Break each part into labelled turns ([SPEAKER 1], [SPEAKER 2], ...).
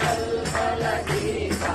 [SPEAKER 1] కల్పల గీతా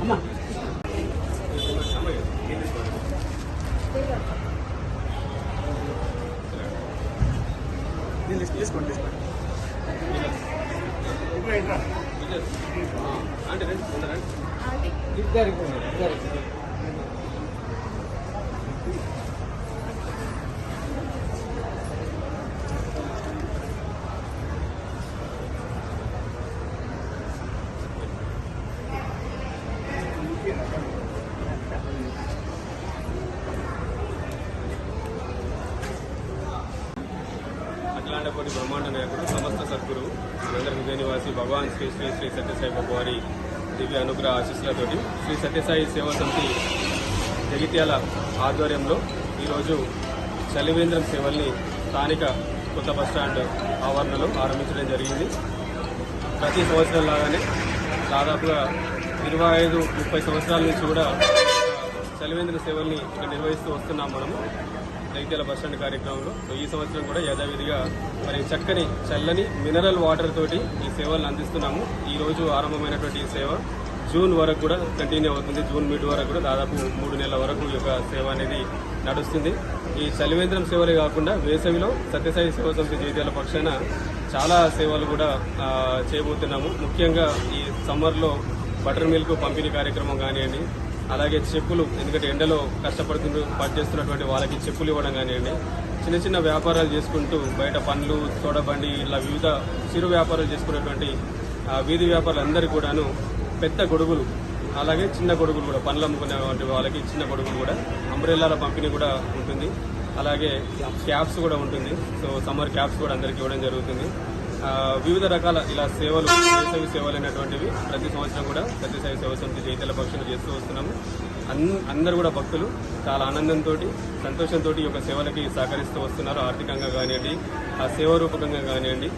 [SPEAKER 1] అమ్మా తీసుకోండి తీసుకోండి
[SPEAKER 2] అంటే రండి ముందు రండి బ్రహ్మాండ నాయకుడు సమస్త సద్గురు చంద్ర హృదయనివాసి భగవాన్ శ్రీ శ్రీ శ్రీ సత్యసాయి బాబు వారి దివ్య అనుగ్రహ ఆశీస్సులతోటి శ్రీ సత్యసాయి సేవా సమితి జగిత్యాల ఆధ్వర్యంలో ఈరోజు చలివేంద్రం సేవల్ని స్థానిక కొత్త బస్టాండ్ ఆవరణలో ఆరంభించడం జరిగింది. ప్రతి సంవత్సరం లాగానే దాదాపుగా ఇరవై ఐదు ముప్పై సంవత్సరాల నుంచి కూడా చలివేంద్ర సేవల్ని ఇక్కడ నిర్వహిస్తూ వస్తున్నాం మనము. జగిత్యాల బస్ స్టాండ్ కార్యక్రమంలో సో ఈ సంవత్సరం కూడా యథావిధిగా మరి చక్కని చల్లని మినరల్ వాటర్ తోటి ఈ సేవలను అందిస్తున్నాము. ఈ రోజు ఆరంభమైనటువంటి ఈ సేవ జూన్ వరకు కూడా కంటిన్యూ అవుతుంది. జూన్ మిడ్ వరకు కూడా దాదాపు మూడు నెలల వరకు ఈ యొక్క సేవ అనేది నడుస్తుంది. ఈ చలివేంద్రం సేవలే కాకుండా వేసవిలో సత్యసాయి సేవ సమితి జగిత్యాల పక్షాన చాలా సేవలు కూడా చేయబోతున్నాము. ముఖ్యంగా ఈ సమ్మర్లో బటర్ మిల్క్ పంపిణీ కార్యక్రమం కానివ్వండి అలాగే చెప్పులు ఎందుకంటే ఎండలో కష్టపడుతూ పనిచేస్తున్నటువంటి వాళ్ళకి చెప్పులు ఇవ్వడం కానివ్వండి చిన్న చిన్న వ్యాపారాలు చేసుకుంటూ బయట పండ్లు తోడబండి ఇలా వివిధ చిరు వ్యాపారాలు చేసుకునేటువంటి వీధి వ్యాపారులందరికీ కూడాను పెద్ద గొడుగులు అలాగే చిన్న గొడుగులు కూడా పండ్లు అమ్ముకునేటువంటి వాళ్ళకి చిన్న గొడుగులు కూడా అంబ్రెల్లాల పంపిణీ కూడా ఉంటుంది. అలాగే క్యాప్స్ కూడా ఉంటుంది. సో సమ్మర్ క్యాప్స్ కూడా అందరికి ఇవ్వడం జరుగుతుంది. వివిధ రకాల ఇలా సేవలు వేసవి సేవలు అనేటువంటివి ప్రతి సంవత్సరం కూడా సత్యసాయి సేవ సమితి జైతల పక్షులు చేస్తూ వస్తున్నాము. అందరూ కూడా భక్తులు చాలా ఆనందంతో సంతోషంతో ఈ యొక్క సేవలకి సహకరిస్తూ వస్తున్నారు. ఆర్థికంగా కానివ్వండి ఆ సేవ రూపకంగా కానివ్వండి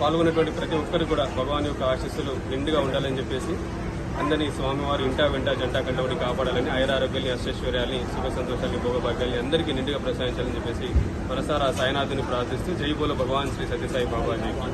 [SPEAKER 2] పాల్గొన్నటువంటి ప్రతి ఒక్కరు కూడా భగవాన్ యొక్క ఆశీస్సులు నిండుగా ఉండాలని చెప్పేసి అందరినీ స్వామివారి ఇంటా వెంట జంటా కంటోడి కాపాడాలని ఐరారోగ్యాన్ని అష్టైశ్వర్యాన్ని సుఖ సంతోషాన్ని భోగభాగ్యాన్ని అందరికీ నిండుగా ప్రసాదించాలని చెప్పేసి మనసారా సాయినాథుని ప్రార్థిస్తూ జై భగవాన్ శ్రీ సత్యసాయి బాబాజీ.